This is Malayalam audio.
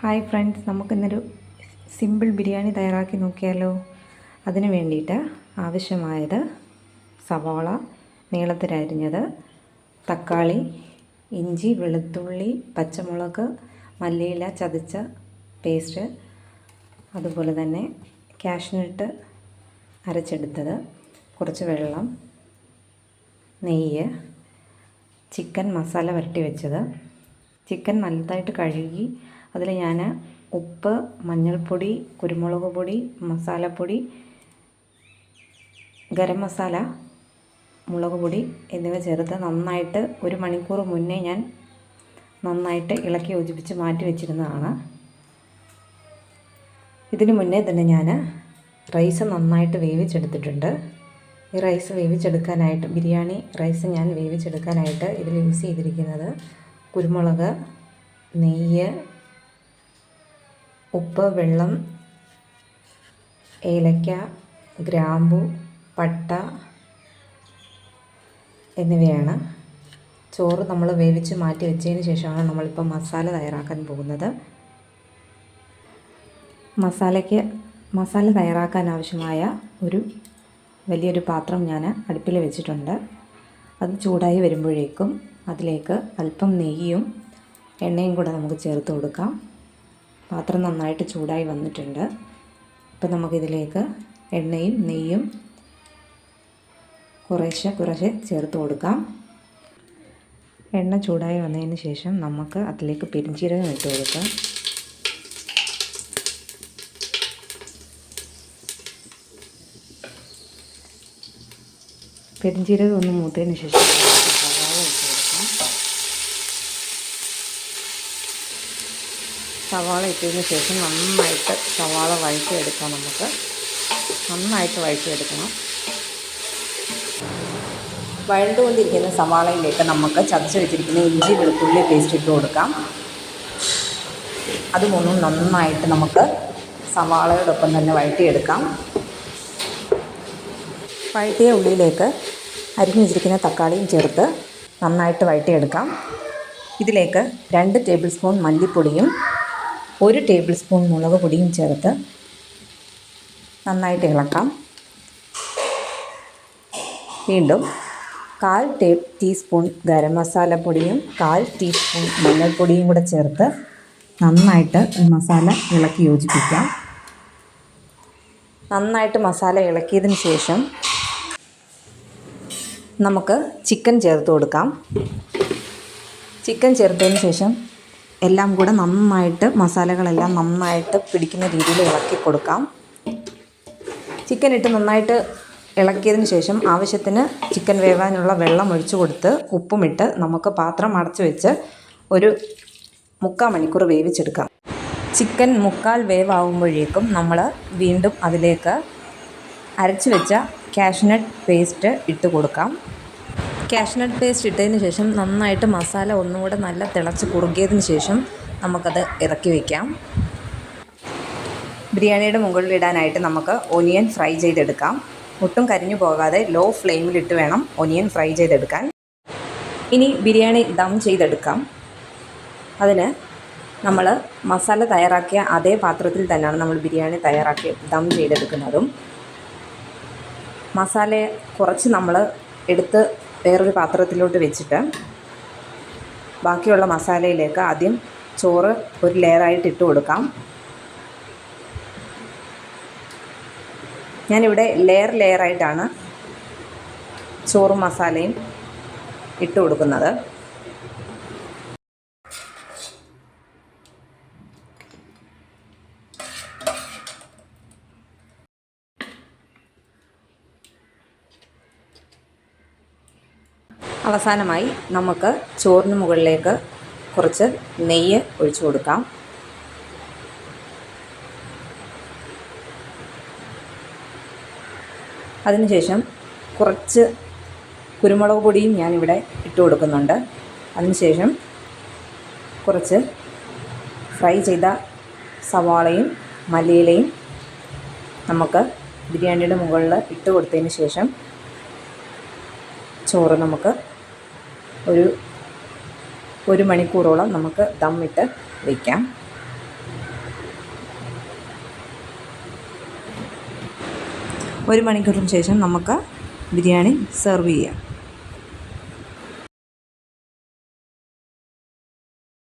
ഹായ് ഫ്രണ്ട്സ് നമുക്കിന്നൊരു സിമ്പിൾ ബിരിയാണി തയ്യാറാക്കി നോക്കിയാലോ? അതിന് വേണ്ടിയിട്ട് ആവശ്യമായത് സവാള നീളത്തിലരിഞ്ഞത് തക്കാളി ഇഞ്ചി വെളുത്തുള്ളി പച്ചമുളക് മല്ലിയില ചതച്ച പേസ്റ്റ് അതുപോലെ തന്നെ കാഷ്നട്ട് അരച്ചെടുത്തത് കുറച്ച് വെള്ളം നെയ്യ് ചിക്കൻ മസാല വരട്ടി വെച്ചത്. ചിക്കൻ നല്ലതായിട്ട് കഴുകി അതിൽ ഞാൻ ഉപ്പ് മഞ്ഞൾപ്പൊടി കുരുമുളക് പൊടി മസാലപ്പൊടി ഗരം മസാല മുളക് പൊടി എന്നിവ ചേർത്ത് നന്നായിട്ട് ഒരു മണിക്കൂർ മുന്നേ ഞാൻ നന്നായിട്ട് ഇളക്കി യോജിപ്പിച്ച് മാറ്റി വെച്ചിരുന്നതാണ്. ഇതിനു മുന്നേ തന്നെ ഞാൻ റൈസ് നന്നായിട്ട് വേവിച്ചെടുത്തിട്ടുണ്ട്. ഈ റൈസ് വേവിച്ചെടുക്കാനായിട്ട് ബിരിയാണി റൈസ് ഞാൻ വേവിച്ചെടുക്കാനായിട്ട് ഇതിൽ യൂസ് ചെയ്തിരിക്കുന്നത് കുരുമുളക് നെയ്യ് ഉപ്പ് വെള്ളം ഏലക്ക ഗ്രാമ്പു പട്ട എന്നിവയാണ് ചോറ് നമ്മൾ വേവിച്ച് മാറ്റി വെച്ചതിന് ശേഷമാണ് നമ്മളിപ്പോൾ മസാല തയ്യാറാക്കാൻ പോകുന്നത്. മസാലയ്ക്ക് മസാല തയ്യാറാക്കാൻ ആവശ്യമായ ഒരു വലിയൊരു പാത്രം ഞാൻ അടുപ്പിൽ വെച്ചിട്ടുണ്ട്. അത് ചൂടായി വരുമ്പോഴേക്കും അതിലേക്ക് അല്പം നെയ്യും എണ്ണയും കൂടെ നമുക്ക് ചേർത്ത് കൊടുക്കാം. പാത്രം നന്നായിട്ട് ചൂടായി വന്നിട്ടുണ്ട്. ഇപ്പം നമുക്കിതിലേക്ക് എണ്ണയും നെയ്യും കുറേശ്ശെ കുറേശ്ശെ ചേർത്ത് കൊടുക്കാം. എണ്ണ ചൂടായി വന്നതിന് ശേഷം നമുക്ക് അതിലേക്ക് പെരിഞ്ചീരകം ഇട്ട് കൊടുക്കാം. പെരിഞ്ചീരകം ഒന്ന് മൂത്തതിന് ശേഷം സവാള ഇട്ട് കൊടുക്കാം സവാള ഇട്ടതിന് ശേഷം നന്നായിട്ട് സവാള വഴറ്റിയെടുക്കാം നമുക്ക്. നന്നായിട്ട് വഴറ്റിയെടുക്കണം. വഴണ്ടുകൊണ്ടിരിക്കുന്ന സവാളയിലേക്ക് നമുക്ക് ചതച്ച് വെച്ചിരിക്കുന്ന ഇഞ്ചി വെളുത്തുള്ളി പേസ്റ്റ് ഇട്ട് കൊടുക്കാം. അത് മൂന്നും നന്നായിട്ട് നമുക്ക് സവാളയോടൊപ്പം തന്നെ വഴറ്റിയെടുക്കാം. വഴറ്റിയ ഉള്ളിയിലേക്ക് അരിഞ്ഞു വെച്ചിരിക്കുന്ന തക്കാളിയും ചേർത്ത് നന്നായിട്ട് വഴറ്റിയെടുക്കാം. ഇതിലേക്ക് രണ്ട് ടേബിൾ സ്പൂൺ മല്ലിപ്പൊടിയും ഒരു ടേബിൾ സ്പൂൺ മുളക് പൊടിയും ചേർത്ത് നന്നായിട്ട് ഇളക്കാം. വീണ്ടും കാൽ ടേ ടീസ്പൂൺ ഗരം മസാല പൊടിയും കാൽ ടീസ്പൂൺ മഞ്ഞൾപ്പൊടിയും കൂടെ ചേർത്ത് നന്നായിട്ട് ഈ മസാല ഇളക്കി യോജിപ്പിക്കാം. നന്നായിട്ട് മസാല ഇളക്കിയതിന് ശേഷം നമുക്ക് ചിക്കൻ ചേർത്ത് കൊടുക്കാം. ചിക്കൻ ചേർത്തതിന് ശേഷം എല്ലാം കൂടെ നന്നായിട്ട് മസാലകളെല്ലാം നന്നായിട്ട് പിടിക്കുന്ന രീതിയിൽ ഇളക്കി കൊടുക്കാം. ചിക്കൻ ഇട്ട് നന്നായിട്ട് ഇളക്കിയതിന് ശേഷം ആവശ്യത്തിന് ചിക്കൻ വേവാനുള്ള വെള്ളം ഒഴിച്ചു കൊടുത്ത് ഉപ്പുമിട്ട് നമുക്ക് പാത്രം അടച്ചു വെച്ച് ഒരു മുക്കാൽ മണിക്കൂർ വേവിച്ചെടുക്കാം. ചിക്കൻ മുക്കാൽ വേവാകുമ്പോഴേക്കും നമ്മൾ വീണ്ടും അതിലേക്ക് അരച്ചു വെച്ച കാഷ്നട്ട് പേസ്റ്റ് ഇട്ട് കൊടുക്കാം. കാഷ്നട്ട് പേസ്റ്റ് ഇട്ടതിന് ശേഷം നന്നായിട്ട് മസാല ഒന്നും കൂടെ നല്ല തിളച്ച് കുറുകിയതിന് ശേഷം നമുക്കത് ഇറക്കി വയ്ക്കാം ബിരിയാണിയുടെ മുകളിൽ ഇടാനായിട്ട് നമുക്ക് ഒനിയൻ ഫ്രൈ ചെയ്തെടുക്കാം. ഒട്ടും കരിഞ്ഞു പോകാതെ ലോ ഫ്ലെയിമിലിട്ട് വേണം ഒനിയൻ ഫ്രൈ ചെയ്തെടുക്കാൻ. ഇനി ബിരിയാണി ദം ചെയ്തെടുക്കാം. അതിന് നമ്മൾ മസാല തയ്യാറാക്കിയ അതേ പാത്രത്തിൽ തന്നെയാണ് നമ്മൾ ബിരിയാണി തയ്യാറാക്കി ദം ചെയ്തെടുക്കുന്നതും. മസാല കുറച്ച് നമ്മൾ എടുത്ത് വേറൊരു പാത്രത്തിലോട്ട് വെച്ചിട്ട് ബാക്കിയുള്ള മസാലയിലേക്ക് ആദ്യം ചോറ് ഒരു ലെയറായിട്ട് ഇട്ട് കൊടുക്കാം. ഞാനിവിടെ ലെയർ ലെയറായിട്ടാണ് ചോറും മസാലയും ഇട്ട് കൊടുക്കുന്നത്. അവസാനമായി നമുക്ക് ചോറിന് മുകളിലേക്ക് കുറച്ച് നെയ്യ് ഒഴിച്ചു കൊടുക്കാം. അതിനുശേഷം കുറച്ച് കുരുമുളക് പൊടിയും ഞാനിവിടെ ഇട്ട് കൊടുക്കുന്നുണ്ട്. അതിനുശേഷം കുറച്ച് ഫ്രൈ ചെയ്ത സവാളയും മല്ലിയിലയും നമുക്ക് ബിരിയാണിയുടെ മുകളിൽ ഇട്ട് കൊടുത്തതിന് ശേഷം ചോറ് നമുക്ക് ഒരു ഒരു മണിക്കൂറോളം നമുക്ക് ദമ്മിട്ട് വയ്ക്കാം ഒരു മണിക്കൂറിന് ശേഷം നമുക്ക് ബിരിയാണി സെർവ് ചെയ്യാം.